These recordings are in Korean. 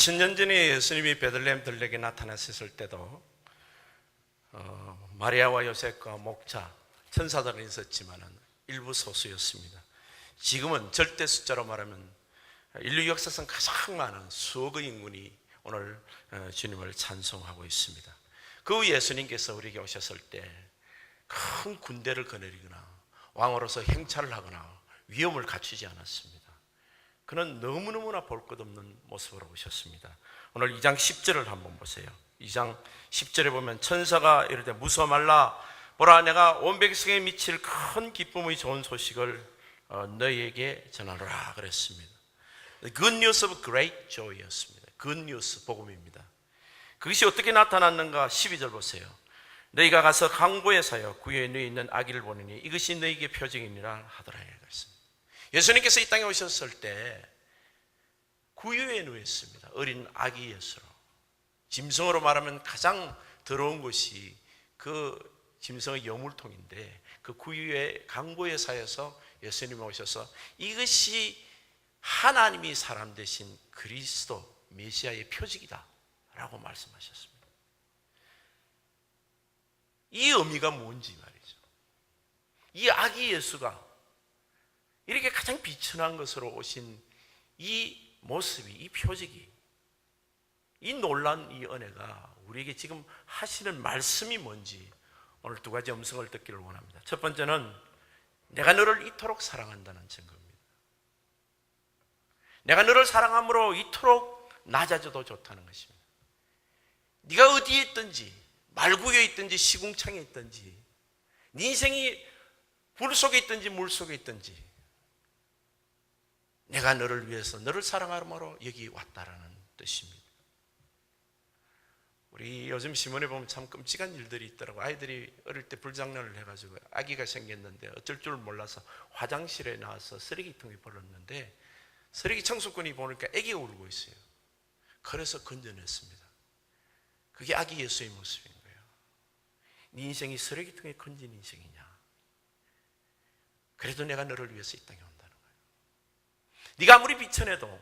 2000년 전에 예수님이 베들레헴 들에게 나타났을 때도 어, 마리아와 요셉과 목자 천사들은 있었지만 일부 소수였습니다. 지금은 절대 숫자로 말하면 인류 역사상 가장 많은 수억의 인군이 오늘 어, 주님을 찬송하고 있습니다. 그 예수님께서 우리에게 오셨을 때 큰 군대를 거느리거나 왕으로서 행차를 하거나 위험을 갖추지 않았습니다. 그는 너무너무나 볼 것 없는 모습으로 오셨습니다. 오늘 2장 10절을 한번 보세요. 2장 10절에 보면 천사가 이르되 무서워 말라 보라 내가 온 백성에 미칠 큰 기쁨의 좋은 소식을 어, 너희에게 전하노라 그랬습니다. Good news of great joy였습니다. Good news 복음입니다. 그것이 어떻게 나타났는가 12절 보세요. 너희가 가서 강보에 사여 구에 누에 있는 아기를 보느니 이것이 너희에게 표징이니라 하더라. 예수님께서 이 땅에 오셨을 때 구유에 누웠습니다. 어린 아기 예수로. 짐승으로 말하면 가장 더러운 것이 그 짐승의 여물통인데 그 구유의 강보에 사여서 예수님이 오셔서 이것이 하나님이 사람 되신 그리스도 메시아의 표직이다 라고 말씀하셨습니다. 이 의미가 뭔지 말이죠. 이 아기 예수가 이렇게 가장 비천한 것으로 오신 이 모습이, 이 표직이, 이 놀란 이 은혜가 우리에게 지금 하시는 말씀이 뭔지 오늘 두 가지 음성을 듣기를 원합니다. 첫 번째는 내가 너를 이토록 사랑한다는 증거입니다. 내가 너를 사랑함으로 이토록 낮아져도 좋다는 것입니다. 네가 어디에 있든지 말구에 있든지 시궁창에 있든지 네 인생이 불 속에 있든지 물 속에 있든지 내가 너를 위해서 너를 사랑하므로 여기 왔다라는 뜻입니다. 우리 요즘 신문에 보면 참 끔찍한 일들이 있더라고. 아이들이 어릴 때 불장난을 해가지고 아기가 생겼는데 어쩔 줄 몰라서 화장실에 나와서 쓰레기통에 버렸는데 쓰레기 청소꾼이 보니까 아기가 울고 있어요. 그래서 건져냈습니다. 그게 아기 예수의 모습인 거예요. 네 인생이 쓰레기통에 건진 인생이냐? 그래도 내가 너를 위해서 이 땅에. 네가 아무리 비천해도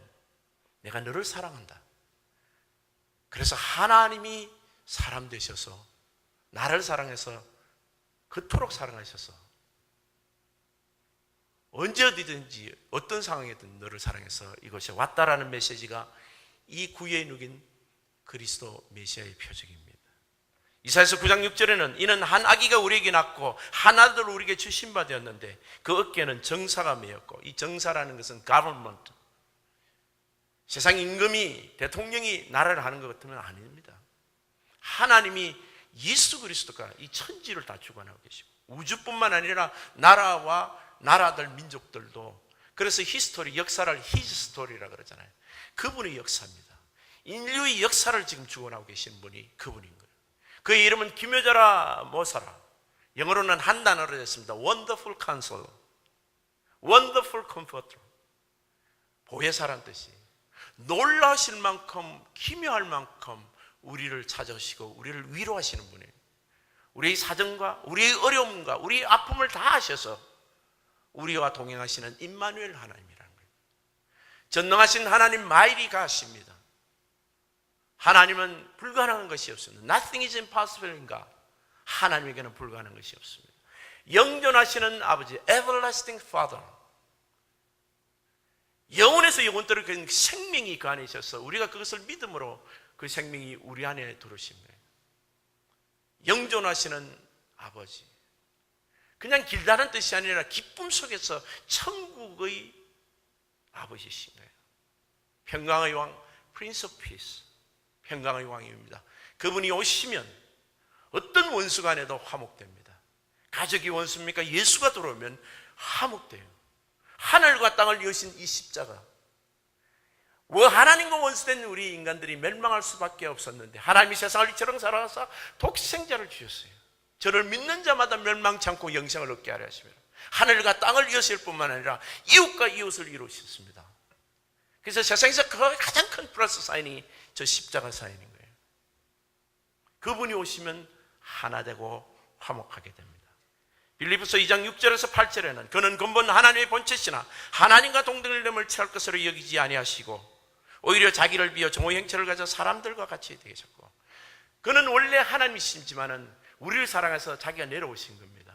내가 너를 사랑한다. 그래서 하나님이 사람 되셔서 나를 사랑해서 그토록 사랑하셔서 언제 어디든지 어떤 상황에든 너를 사랑해서 이것이 왔다라는 메시지가 이 구유에 누긴 그리스도 메시아의 표적입니다. 이사에서 9장 6절에는 이는 한 아기가 우리에게 낳고 한 아들을 우리에게 주신 바 되었는데 그 어깨는 정사가 매였고 이 정사라는 것은 government 세상 임금이 대통령이 나라를 하는 것 같으면 아닙니다. 하나님이 예수 그리스도가 이 천지를 다 주관하고 계시고 우주뿐만 아니라 나라와 나라들 민족들도 그래서 히스토리 역사를 히즈 스토리라 그러잖아요. 그분의 역사입니다. 인류의 역사를 지금 주관하고 계신 분이 그분인 거예요. 그의 이름은 기묘자라 모사라. 영어로는 한 단어로 됐습니다. Wonderful Counselor, Wonderful Comforter. 보혜사란 뜻이. 놀라실 만큼 기묘할 만큼 우리를 찾아오시고 우리를 위로하시는 분이에요. 우리의 사정과 우리의 어려움과 우리의 아픔을 다 아셔서 우리와 동행하시는 임마누엘 하나님이라는 거예요. 전능하신 하나님 마일이가 하십니다. 하나님은 불가능한 것이 없습니다. Nothing is impossible인가? 하나님에게는 불가능한 것이 없습니다. 영존하시는 아버지, everlasting father. 영혼에서 영혼들을 그 생명이 그 안에 있어서 우리가 그것을 믿음으로 그 생명이 우리 안에 거예요. 영존하시는 아버지. 그냥 길다는 뜻이 아니라 기쁨 속에서 천국의 거예요. 평강의 왕, Prince of Peace. 평강의 왕입니다. 그분이 오시면 어떤 원수 간에도 화목됩니다. 가족이 원수입니까? 예수가 들어오면 화목돼요. 하늘과 땅을 여신 이 십자가. 뭐 하나님과 원수된 우리 인간들이 멸망할 수밖에 없었는데 하나님이 세상을 이처럼 살아가서 독생자를 주셨어요. 저를 믿는 자마다 멸망치 않고 영생을 얻게 하려 하시며 하늘과 땅을 이으실 뿐만 아니라 이웃과 이웃을 이루셨습니다. 그래서 세상에서 그 가장 큰 플러스 사인이 저 십자가 사인인 거예요. 그분이 오시면 하나 되고 화목하게 됩니다. 빌리브서 2장 6절에서 8절에는 그는 근본 하나님의 본체시나 하나님과 동등됨을 취할 것으로 여기지 아니하시고 오히려 자기를 비워 정오 형체를 가져 사람들과 같이 되셨고 그는 원래 하나님이시지만은 우리를 사랑해서 자기가 내려오신 겁니다.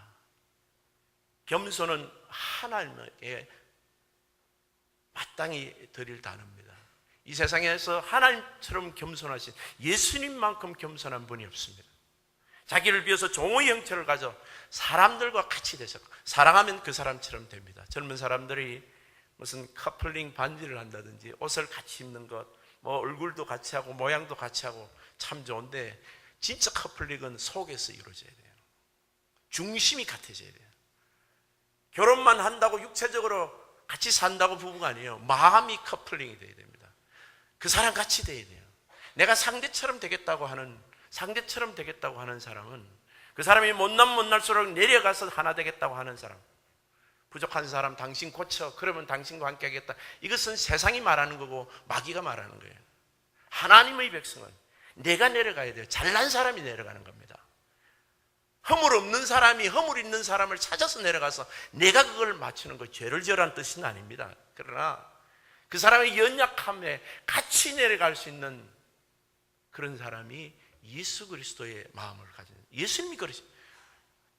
겸손은 하나님에게 마땅히 드릴 단어입니다. 이 세상에서 하나님처럼 겸손하신 예수님만큼 겸손한 분이 없습니다. 자기를 비워서 종의 형체를 가져 사람들과 같이 되셨고 사랑하면 그 사람처럼 됩니다. 젊은 사람들이 무슨 커플링 반지를 한다든지 옷을 같이 입는 것, 뭐 얼굴도 같이 하고 모양도 같이 하고 참 좋은데 진짜 커플링은 속에서 이루어져야 돼요. 중심이 같아져야 돼요. 결혼만 한다고 육체적으로 같이 산다고 부부가 아니에요. 마음이 커플링이 돼야 됩니다. 그 사람 같이 돼야 돼요. 내가 상대처럼 되겠다고 하는 상대처럼 되겠다고 하는 사람은 그 사람이 못난 못날수록 내려가서 하나 되겠다고 하는 사람. 부족한 사람 당신 고쳐 그러면 당신과 함께 하겠다. 이것은 세상이 말하는 거고 마귀가 말하는 거예요. 하나님의 백성은 내가 내려가야 돼요. 잘난 사람이 내려가는 겁니다. 허물 없는 사람이 허물 있는 사람을 찾아서 내려가서 내가 그걸 맞추는 거 죄를 지으라는 뜻은 아닙니다. 그러나 그 사람의 연약함에 같이 내려갈 수 있는 그런 사람이 예수 그리스도의 마음을 가진 예수님이 그러시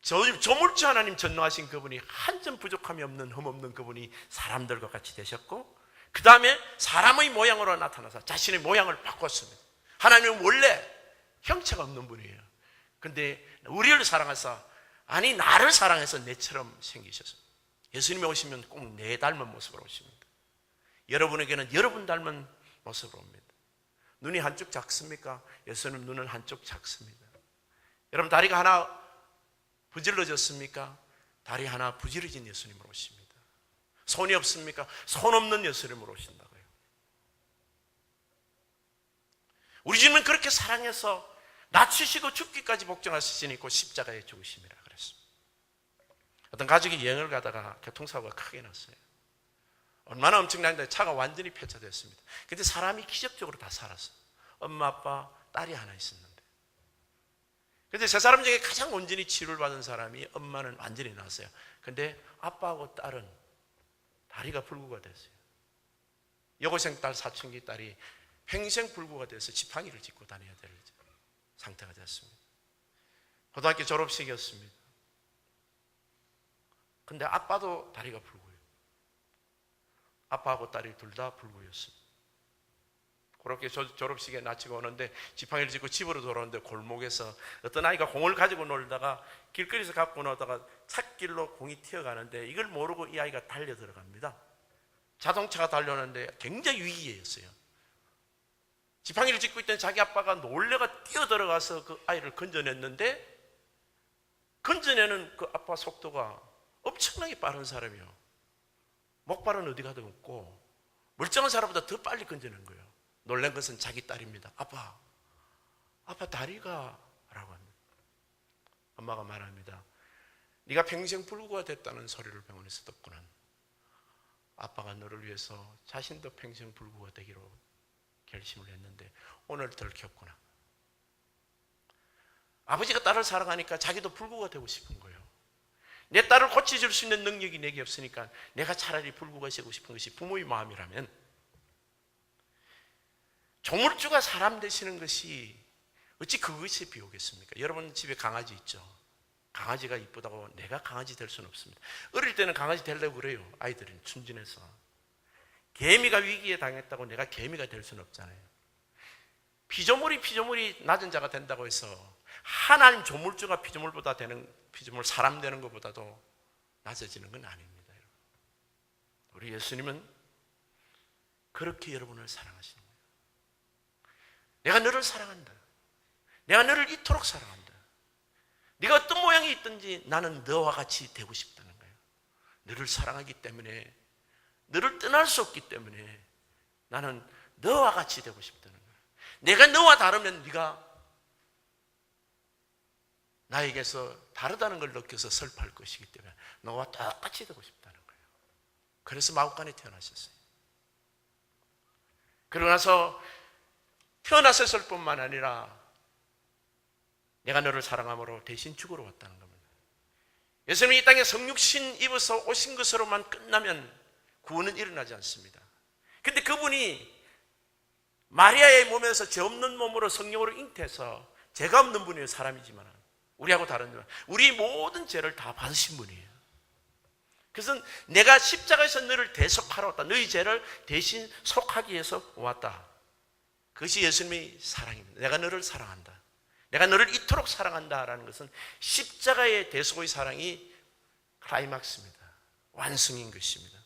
저, 저물주 하나님 전능하신 그분이 한 점 부족함이 없는 흠없는 그분이 사람들과 같이 되셨고 그 다음에 사람의 모양으로 나타나서 자신의 모양을 바꿨습니다. 하나님은 원래 형체가 없는 분이에요. 근데 우리를 사랑해서 아니 나를 사랑해서 내처럼 생기셔서 예수님이 오시면 꼭 내 닮은 모습으로 오십니다. 여러분에게는 여러분 닮은 모습으로 옵니다. 눈이 한쪽 작습니까? 예수님 눈은 한쪽 작습니다. 여러분 다리가 하나 부질러졌습니까? 다리 하나 부질러진 예수님으로 오십니다. 손이 없습니까? 손 없는 예수님으로 오신다고요. 우리 주님은 그렇게 사랑해서 낮추시고 죽기까지 복종하시니 고 십자가에 죽으심이라 그랬습니다. 어떤 가족이 여행을 가다가 교통사고가 크게 났어요. 얼마나 엄청난데 차가 완전히 폐차됐습니다. 근데 사람이 기적적으로 다 살았어. 엄마, 아빠, 딸이 하나 있었는데. 근데 세 사람 중에 가장 온전히 치료를 받은 사람이 엄마는 완전히 나았어요. 근데 아빠하고 딸은 다리가 불구가 됐어요. 여고생 딸 사춘기 딸이 평생 불구가 돼서 지팡이를 짚고 다녀야 될 상태가 됐습니다. 고등학교 졸업식이었습니다. 근데 아빠도 다리가 불구예요. 아빠하고 딸이 둘 다 불구였습니다. 그렇게 졸업식에 나치고 오는데 지팡이를 짚고 집으로 돌아오는데 골목에서 어떤 아이가 공을 가지고 놀다가 길거리에서 갖고 나오다가 찻길로 공이 튀어가는데 이걸 모르고 이 아이가 달려 들어갑니다. 자동차가 달려오는데 굉장히 위기였어요. 지팡이를 짚고 있던 자기 아빠가 놀래가 뛰어 들어가서 그 아이를 건져냈는데 건져내는 그 아빠 속도가 엄청나게 빠른 사람이요. 목발은 어디 가도 없고 멀쩡한 사람보다 더 빨리 건져낸 거예요. 놀란 것은 자기 딸입니다. 아빠, 아빠 다리가 라고 합니다. 엄마가 말합니다. 네가 평생 불구가 됐다는 소리를 병원에서 듣고는 아빠가 너를 위해서 자신도 평생 불구가 되기로 결심을 했는데 오늘 들켰구나. 아버지가 딸을 사랑하니까 자기도 불구가 되고 싶은 거예요. 내 딸을 고쳐줄 수 있는 능력이 내게 없으니까 내가 차라리 불구가 되고 싶은 것이 부모의 마음이라면 조물주가 사람 되시는 것이 어찌 그것이 비오겠습니까? 여러분 집에 강아지 있죠? 강아지가 이쁘다고 내가 강아지 될 수는 없습니다. 어릴 때는 강아지 되려고 그래요. 아이들은 순진해서. 개미가 위기에 당했다고 내가 개미가 될 수는 없잖아요. 피조물이 피조물이 낮은 자가 된다고 해서 하나님 조물주가 피조물보다 되는 피조물 사람 되는 것보다도 낮아지는 건 아닙니다. 우리 예수님은 그렇게 여러분을 사랑하시는 거예요. 내가 너를 사랑한다. 내가 너를 이토록 사랑한다. 네가 어떤 모양이 있든지 나는 너와 같이 되고 싶다는 거예요. 너를 사랑하기 때문에 너를 떠날 수 없기 때문에 나는 너와 같이 되고 싶다는 거예요. 내가 너와 다르면 네가 나에게서 다르다는 걸 느껴서 슬퍼할 것이기 때문에 너와 똑같이 되고 싶다는 거예요. 그래서 마국간에 태어나셨어요. 그러고 나서 태어났을 뿐만 아니라 내가 너를 사랑함으로 대신 죽으러 왔다는 겁니다. 예수님이 이 땅에 성육신 입어서 오신 것으로만 끝나면 구원은 일어나지 않습니다. 근데 그분이 마리아의 몸에서 죄 없는 몸으로 성령으로 잉태해서 죄가 없는 분이에요 사람이지만 우리하고 다른 점 우리 모든 죄를 다 받으신 분이에요. 그래서 내가 십자가에서 너를 대속하러 왔다. 너희 죄를 대신 속하기 위해서 왔다. 그것이 예수님의 사랑입니다. 내가 너를 사랑한다. 내가 너를 이토록 사랑한다라는 것은 십자가의 대속의 사랑이 클라이막스입니다. 완성인 것입니다.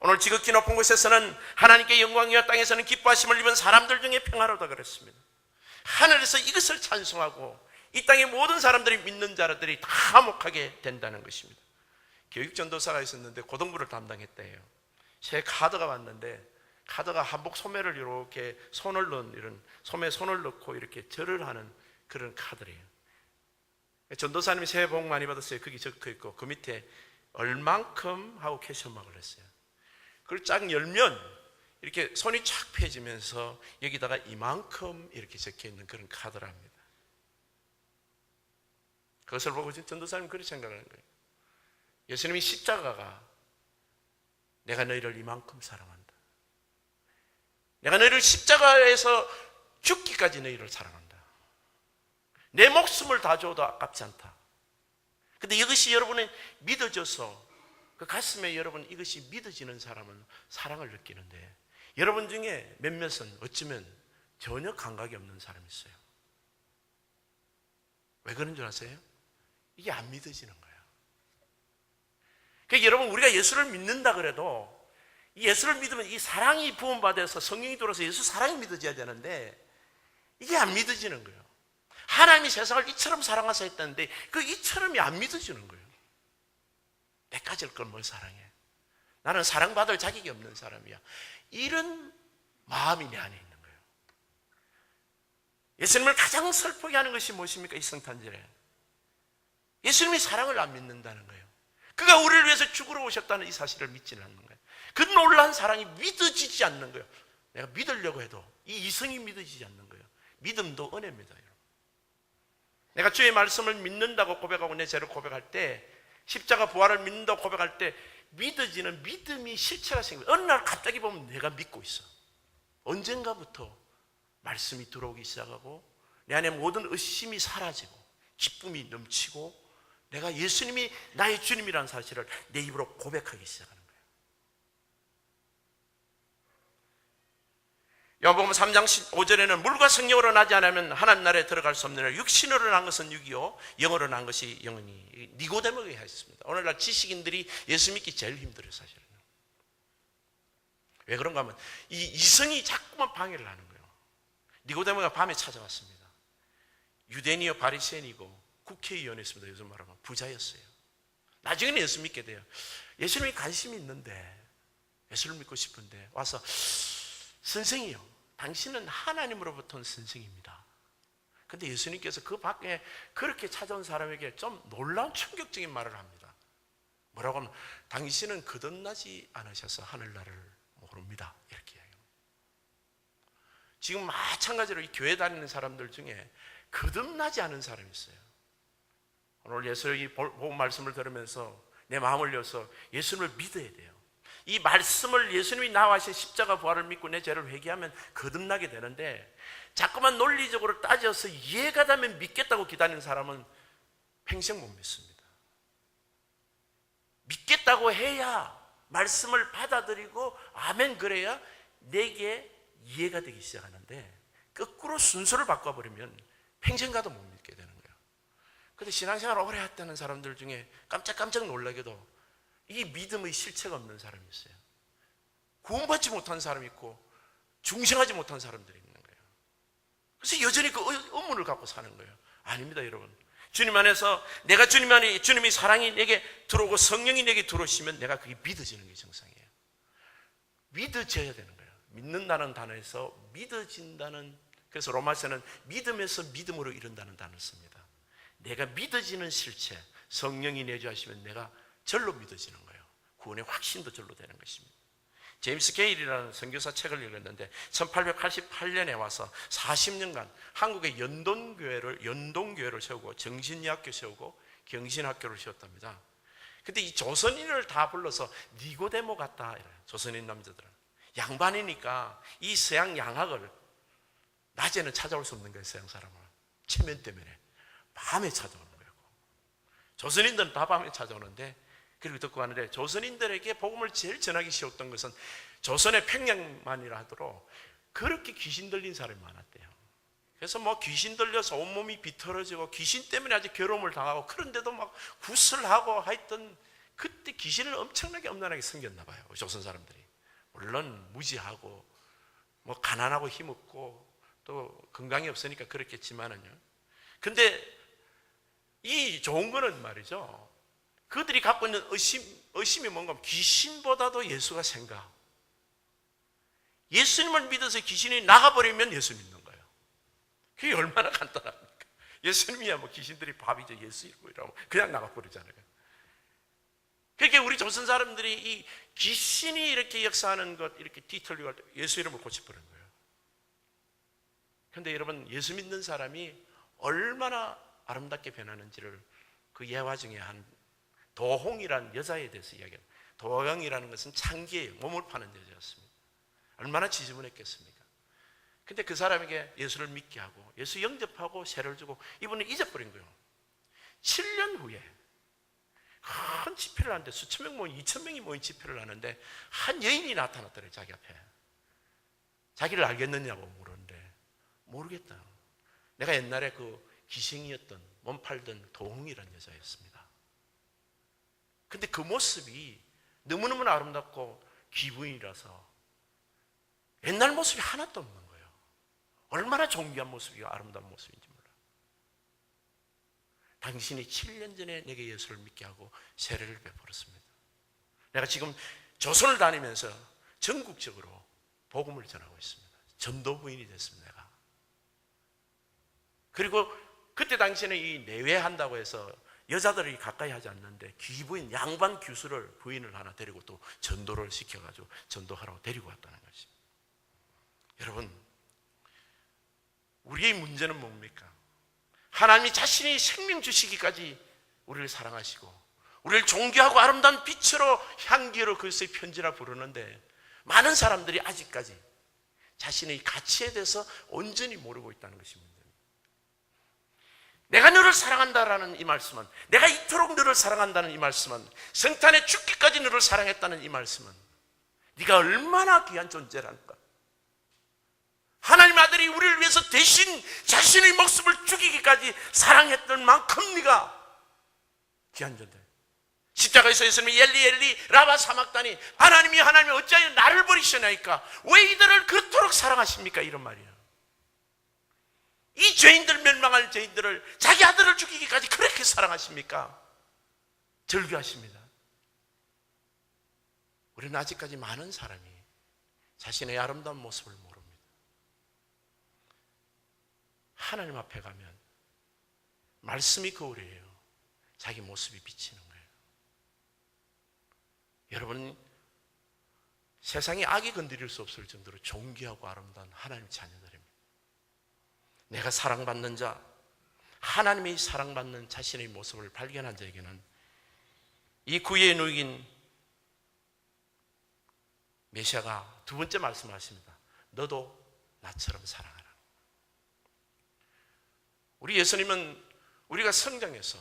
오늘 지극히 높은 곳에서는 하나님께 영광이와 땅에서는 기뻐하심을 입은 사람들 중에 평화로다 그랬습니다. 하늘에서 이것을 찬송하고 이 땅의 모든 사람들이 믿는 자들이 다 화목하게 된다는 것입니다. 교육 전도사가 있었는데 고등부를 담당했대요. 새 카드가 왔는데 카드가 한복 소매를 이렇게 손을 넣은 이런 소매 손을 넣고 이렇게 절을 하는 그런 카드래요. 전도사님이 새해 복 많이 받았어요. 거기 적혀 있고 그 밑에 얼만큼 하고 캐셔막을 했어요. 그걸 쫙 열면 이렇게 손이 쫙 펴지면서 여기다가 이만큼 이렇게 적혀 있는 그런 카드랍니다. 그것을 보고 전도사님 그렇게 생각하는 거예요. 예수님이 십자가가 내가 너희를 이만큼 사랑한다. 내가 너희를 십자가에서 죽기까지 너희를 사랑한다. 내 목숨을 다 줘도 아깝지 않다. 근데 이것이 여러분의 믿어져서 그 가슴에 여러분 이것이 믿어지는 사람은 사랑을 느끼는데 여러분 중에 몇몇은 어쩌면 전혀 감각이 없는 사람이 있어요. 왜 그런 줄 아세요? 이게 안 믿어지는 거예요. 그러니까 여러분 우리가 예수를 믿는다 그래도 이 예수를 믿으면 이 사랑이 부음받아서 성령이 들어서 예수 사랑이 믿어져야 되는데 이게 안 믿어지는 거예요. 하나님이 세상을 이처럼 사랑하사 했다는데 그 이처럼이 안 믿어지는 거예요. 내 가질 걸뭘 사랑해? 나는 사랑받을 자격이 없는 사람이야. 이런 마음이 내 안에 있는 거예요. 예수님을 가장 슬프게 하는 것이 무엇입니까? 이 성탄절에. 예수님이 사랑을 안 믿는다는 거예요. 그가 우리를 위해서 죽으러 오셨다는 이 사실을 믿지는 않는 거예요. 그 놀라운 사랑이 믿어지지 않는 거예요. 내가 믿으려고 해도 이 이성이 믿어지지 않는 거예요. 믿음도 은혜입니다. 여러분. 내가 주의 말씀을 믿는다고 고백하고 내 죄를 고백할 때 십자가 부활을 믿는다고 고백할 때 믿어지는 믿음이 실체가 생겨요. 어느 날 갑자기 보면 내가 믿고 있어. 언젠가부터 말씀이 들어오기 시작하고 내 안에 모든 의심이 사라지고 기쁨이 넘치고 내가 예수님이 나의 주님이라는 사실을 내 입으로 고백하기 시작하는 거예요. 요한복음 3장 5절에는 물과 성령으로 나지 않으면 하나님 나라에 들어갈 수 없느냐 육신으로 난 것은 육이요 영으로 난 것이 영이니. 니고데모가 했습니다. 오늘날 지식인들이 예수 믿기 제일 힘들어요 사실은. 왜 그런가 하면 이 이성이 자꾸만 방해를 하는 거예요. 니고데모가 밤에 찾아왔습니다. 유대인이요 바리새인이고 국회의원이었습니다 요즘 말하면 부자였어요 나중에는 예수 믿게 돼요 예수님이 관심이 있는데 예수를 믿고 싶은데 와서 선생이요 당신은 하나님으로부터 온 선생입니다. 근데 예수님께서 그 밖에 그렇게 찾아온 사람에게 좀 놀라운 충격적인 말을 합니다. 뭐라고 하면 당신은 거듭나지 않으셔서 하늘나라를 모릅니다. 이렇게 해요. 지금 마찬가지로 이 교회 다니는 사람들 중에 거듭나지 않은 사람이 있어요. 오늘 예수의 복음 말씀을 들으면서 내 마음을 열어서 예수님을 믿어야 돼요. 이 말씀을 예수님이 나와신 십자가 부활을 믿고 내 죄를 회개하면 거듭나게 되는데 자꾸만 논리적으로 따져서 이해가 되면 믿겠다고 기다리는 사람은 평생 못 믿습니다. 믿겠다고 해야 말씀을 받아들이고 아멘 그래야 내게 이해가 되기 시작하는데 거꾸로 순서를 바꿔버리면 평생 가도 못 거예요. 근데 신앙생활 오래 했다는 사람들 중에 깜짝깜짝 놀라게도 이 믿음의 실체가 없는 사람이 있어요. 구원받지 못한 사람이 있고 중생하지 못한 사람들이 있는 거예요. 그래서 여전히 그 의문을 갖고 사는 거예요. 아닙니다, 여러분. 주님 안에서 내가 주님 안에 주님이 사랑이 내게 들어오고 성령이 내게 들어오시면 내가 그게 믿어지는 게 정상이에요. 믿어져야 되는 거예요. 믿는다는 단어에서 믿어진다는 그래서 로마서는 믿음에서 믿음으로 이른다는 단어를 씁니다. 내가 믿어지는 실체, 성령이 내주하시면 내가 절로 믿어지는 거예요. 구원의 확신도 절로 되는 것입니다. 제임스 게일이라는 선교사 책을 읽었는데 1888년에 와서 40년간 한국의 연동교회를 연동교회를 세우고 정신의학교 세우고 경신학교를 세웠답니다. 근데 이 조선인을 다 불러서 니고데모 같다 이래요. 조선인 남자들은 양반이니까 이 서양 양학을 낮에는 찾아올 수 없는 거예요, 서양 사람은. 체면 때문에. 밤에 찾아오는 거예요. 조선인들은 다 밤에 찾아오는데, 그리고 듣고 가는데, 조선인들에게 복음을 제일 전하기 쉬웠던 것은 조선의 평양만이라 하도록 그렇게 귀신 들린 사람이 많았대요. 그래서 뭐 귀신 들려서 온몸이 비틀어지고 귀신 때문에 아주 괴로움을 당하고 그런데도 막 구슬하고 하여튼 그때 귀신을 엄청나게 엄난하게 섬겼나 봐요. 조선 사람들이. 물론 무지하고 뭐 가난하고 힘없고 또 건강이 없으니까 그렇겠지만은요. 근데 이 좋은 거는 말이죠. 그들이 갖고 있는 의심, 의심이 뭔가 귀신보다도 예수가 생각. 예수님을 믿어서 귀신이 나가버리면 예수 믿는 거예요. 그게 얼마나 간단합니까? 예수님이야 뭐 귀신들이 밥이죠. 예수 있고 이러고 그냥 나가버리잖아요. 그렇게 우리 조선 사람들이 이 귀신이 이렇게 역사하는 것 이렇게 뒤틀리고 할 때 예수 이름을 고쳐버리는 거예요. 그런데 여러분 예수 믿는 사람이 얼마나 아름답게 변하는지를 그 예화 중에 한 도홍이라는 여자에 대해서 이야기합니다. 도영이라는 것은 창기예요. 몸을 파는 여자였습니다. 얼마나 지저분했겠습니까? 근데 그 사람에게 예수를 믿게 하고 예수 영접하고 세를 주고 이분은 잊어버린 거예요. 7년 후에 큰 집회를 하는데 수천 명 모인, 2천 명이 모인 집회를 하는데 한 여인이 나타났더래 자기 앞에. 자기를 알겠느냐고 물었는데 모르겠다. 내가 옛날에 그 기생이었던 몸 팔던 도홍이라는 여자였습니다. 근데 그 모습이 너무너무 아름답고 기분이라서 옛날 모습이 하나도 없는 거예요. 얼마나 존귀한 모습이고 아름다운 모습인지 몰라. 당신이 7년 전에 내게 예수를 믿게 하고 세례를 베풀었습니다. 내가 지금 조선을 다니면서 전국적으로 복음을 전하고 있습니다. 전도 부인이 됐습니다. 내가. 그리고 그때 당시에는 이 내외한다고 해서 여자들이 가까이 하지 않는데 귀부인 양반 교수를 부인을 하나 데리고 또 전도를 시켜가지고 전도하라고 데리고 왔다는 것입니다. 여러분, 우리의 문제는 뭡니까? 하나님이 자신이 생명 주시기까지 우리를 사랑하시고 우리를 존귀하고 아름다운 빛으로 향기로 그리스도의 편지라 부르는데 많은 사람들이 아직까지 자신의 가치에 대해서 온전히 모르고 있다는 것이 문제입니다. 내가 너를 사랑한다라는 이 말씀은 내가 이토록 너를 사랑한다는 이 말씀은 성탄에 죽기까지 너를 사랑했다는 이 말씀은 네가 얼마나 귀한 존재라는가 하나님 아들이 우리를 위해서 대신 자신의 목숨을 죽이기까지 사랑했던 만큼 네가 귀한 존재. 십자가에서 예수님이 엘리 엘리 라바 사막다니 하나님이 하나님이 어찌하여 나를 버리시나이까 왜 이들을 그토록 사랑하십니까 이런 말이에요. 이 죄인들 멸망할 죄인들을 자기 아들을 죽이기까지 그렇게 사랑하십니까? 절규하십니다. 우리는 아직까지 많은 사람이 자신의 아름다운 모습을 모릅니다. 하나님 앞에 가면 말씀이 거울이에요. 자기 모습이 비치는 거예요. 여러분 세상에 악이 건드릴 수 없을 정도로 존귀하고 아름다운 하나님 자녀들입니다. 내가 사랑받는 자, 하나님이 사랑받는 자신의 모습을 발견한 자에게는 이 구에 누긴 메시아가 두 번째 말씀하십니다. 너도 나처럼 사랑하라. 우리 예수님은 우리가 성장해서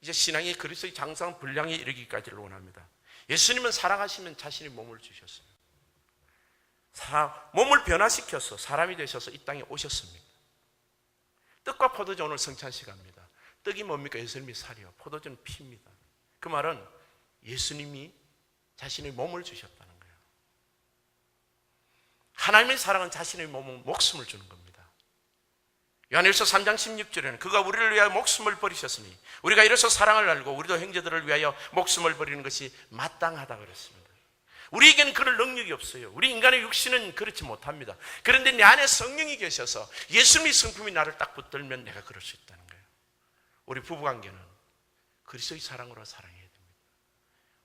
이제 신앙의 그리스도의 장상 분량에 이르기까지를 원합니다. 예수님은 사랑하시면 자신의 몸을 주셨어요. 사랑, 몸을 변화시켜서 사람이 되셔서 이 땅에 오셨습니다. 떡과 포도주 오늘 성찬식 합니다. 떡이 뭡니까? 예수님이 살이요. 포도주는 피입니다. 그 말은 예수님이 자신의 몸을 주셨다는 거예요. 하나님의 사랑은 자신의 몸은 목숨을 주는 겁니다. 요한일서 3장 16절에는 그가 우리를 위하여 목숨을 버리셨으니 우리가 이래서 사랑을 알고 우리도 형제들을 위하여 목숨을 버리는 것이 마땅하다 그랬습니다. 우리에게는 그럴 능력이 없어요. 우리 인간의 육신은 그렇지 못합니다. 그런데 내 안에 성령이 계셔서 예수님의 성품이 나를 딱 붙들면 내가 그럴 수 있다는 거예요. 우리 부부관계는 그리스도의 사랑으로 사랑해야 됩니다.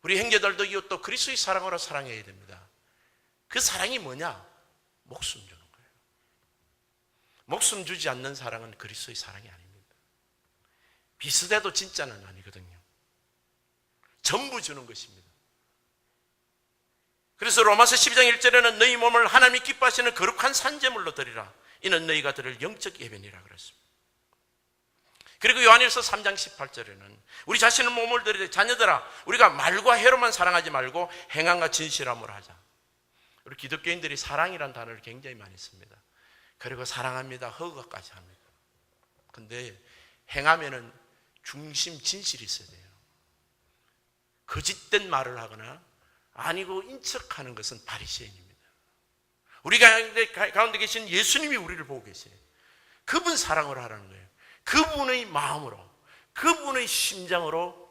우리 형제들도 이웃도 그리스도의 사랑으로 사랑해야 됩니다. 그 사랑이 뭐냐? 목숨 주는 거예요. 목숨 주지 않는 사랑은 그리스도의 사랑이 아닙니다. 비슷해도 진짜는 아니거든요. 전부 주는 것입니다. 그래서 로마서 12장 1절에는 너희 몸을 하나님이 기뻐하시는 거룩한 산재물로 드리라. 이는 너희가 들을 영적 예배니라 그랬습니다. 그리고 요한일서 3장 18절에는 우리 자신을 몸을 들이되 자녀들아 우리가 말과 해로만 사랑하지 말고 행함과 진실함으로 하자. 우리 기독교인들이 사랑이란 단어를 굉장히 많이 씁니다. 그리고 사랑합니다. 허가까지 합니다. 근데 행하면은 중심 진실이 있어야 돼요. 거짓된 말을 하거나 아니고 인척하는 것은 바리새인입니다. 우리 가운데, 계신 예수님이 우리를 보고 계세요. 그분 사랑을 하라는 거예요. 그분의 마음으로, 그분의 심장으로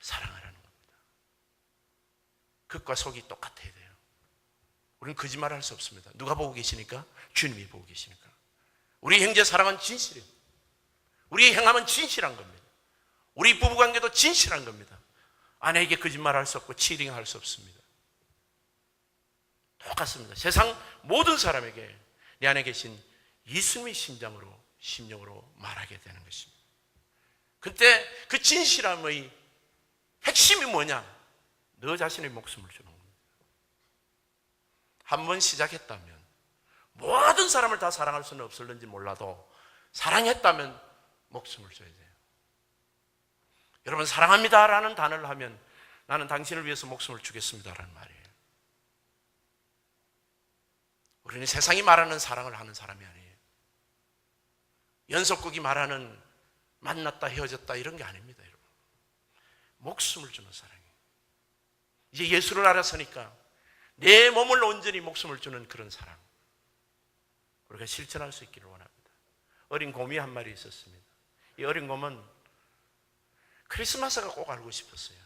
사랑하라는 겁니다. 끝과 속이 똑같아야 돼요. 우리는 거짓말 할수 없습니다. 누가 보고 계시니까? 주님이 보고 계시니까. 우리 형제 사랑은 진실이에요. 우리 행함은 진실한 겁니다. 우리 부부관계도 진실한 겁니다. 아내에게 거짓말 할 수 없고 치링 할수 없습니다. 똑같습니다. 세상 모든 사람에게 내 안에 계신 예수님의 심장으로, 심령으로 말하게 되는 것입니다. 그때 그 진실함의 핵심이 뭐냐? 너 자신의 목숨을 주는 겁니다. 한 번 시작했다면 모든 사람을 다 사랑할 수는 없을는지 몰라도 사랑했다면 목숨을 줘야 돼요. 여러분 사랑합니다라는 단어를 하면 나는 당신을 위해서 목숨을 주겠습니다라는 말이에요. 우리는 세상이 말하는 사랑을 하는 사람이 아니에요. 연속국이 말하는 만났다 헤어졌다 이런 게 아닙니다, 여러분. 목숨을 주는 사랑이에요. 이제 예수를 알았으니까 내 몸을 온전히 목숨을 주는 그런 사랑. 우리가 실천할 수 있기를 원합니다. 어린 곰이 한 마리 있었습니다. 이 어린 곰은 크리스마스가 꼭 알고 싶었어요.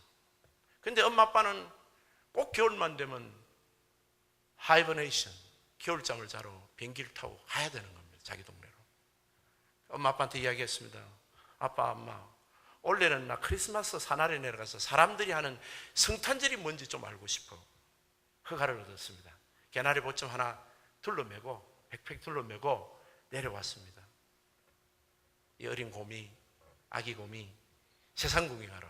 근데 엄마 아빠는 꼭 겨울만 되면 하이버네이션, 겨울잠을 자러 비행기를 타고 가야 되는 겁니다. 자기 동네로. 엄마 아빠한테 이야기했습니다. 아빠, 엄마, 올해는 나 크리스마스 사날에 내려가서 사람들이 하는 성탄절이 뭔지 좀 알고 싶어. 허가를 얻었습니다. 개나리 보점 하나 둘러매고, 백팩 둘러매고 내려왔습니다. 이 어린 곰이, 아기 곰이 세상 구경하러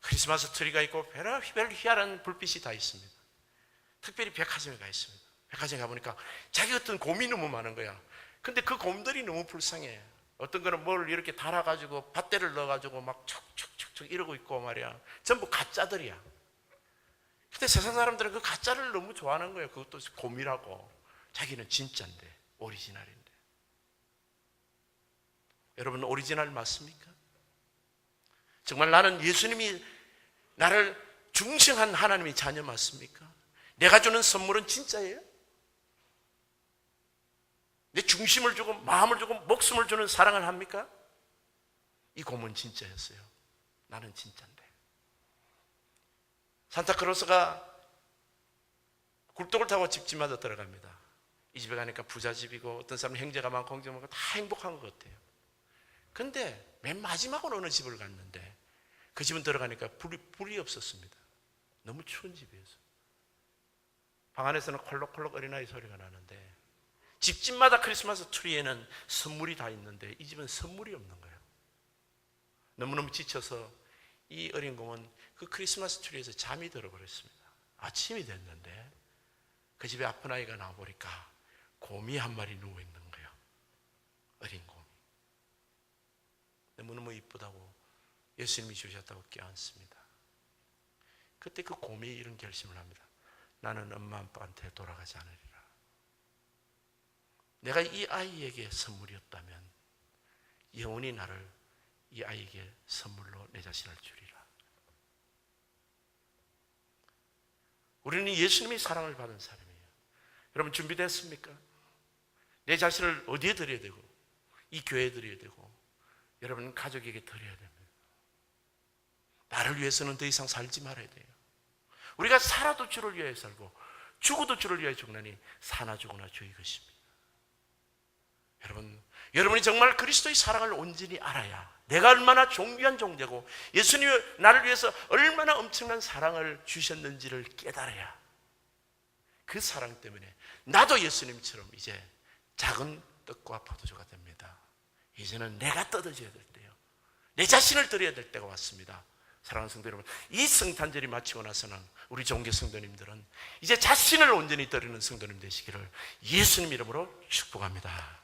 크리스마스 트리가 있고 별별 희한한 불빛이 다 있습니다. 특별히 백화점에 가 있습니다. 백화점에 가보니까 자기 어떤 곰이 너무 많은 거야. 근데 그 곰들이 너무 불쌍해. 어떤 거는 뭘 이렇게 달아가지고 밭대를 넣어가지고 막 촉촉촉촉 이러고 있고 말이야. 전부 가짜들이야. 근데 세상 사람들은 그 가짜를 너무 좋아하는 거예요. 그것도 곰이라고. 자기는 진짜인데, 오리지널인데. 여러분, 오리지널 맞습니까? 정말 나는 예수님이 나를 중심한 하나님의 자녀 맞습니까? 내가 주는 선물은 진짜예요? 내 중심을 주고 마음을 주고 목숨을 주는 사랑을 합니까? 이 곰은 진짜였어요. 나는 진짜인데. 산타크로스가 굴뚝을 타고 집집마다 들어갑니다. 이 집에 가니까 부자 집이고 어떤 사람은 형제가 많고 형제가 많고 다 행복한 것 같아요. 근데 맨 마지막으로 어느 집을 갔는데 그 집은 들어가니까 불이, 불이 없었습니다. 너무 추운 집이어서. 방 안에서는 콜록콜록 어린아이 소리가 나는데 집집마다 크리스마스 트리에는 선물이 다 있는데 이 집은 선물이 없는 거예요. 너무너무 지쳐서 이 어린 공은 그 크리스마스 트리에서 잠이 들어버렸습니다. 아침이 됐는데 그 집에 아픈 아이가 나와보니까 곰이 한 마리 누워 있는 거예요. 어린 곰이. 너무너무 이쁘다고 예수님이 주셨다고 껴안습니다. 그때 그 곰이 이런 결심을 합니다. 나는 엄마 아빠한테 돌아가지 않으리라. 내가 이 아이에게 선물이었다면 영원히 나를 이 아이에게 선물로 내 자신을 주리라. 우리는 예수님의 사랑을 받은 사람이에요. 여러분 준비됐습니까? 내 자신을 어디에 드려야 되고 이 교회에 드려야 되고 여러분 가족에게 드려야 됩니다. 나를 위해서는 더 이상 살지 말아야 돼요. 우리가 살아도 주를 위하여 살고 죽어도 주를 위하여 죽나니 사나 죽으나 주의 것입니다. 여러분, 여러분이 정말 그리스도의 사랑을 온전히 알아야 내가 얼마나 존귀한 존재고 예수님이 나를 위해서 얼마나 엄청난 사랑을 주셨는지를 깨달아야 그 사랑 때문에 나도 예수님처럼 이제 작은 떡과 포도주가 됩니다. 이제는 내가 뜯어져야 될 때요. 내 자신을 드려야 될 때가 왔습니다. 사랑하는 성도 여러분, 이 성탄절이 마치고 나서는 우리 종교 성도님들은 이제 자신을 온전히 드리는 성도님 되시기를 예수님 이름으로 축복합니다.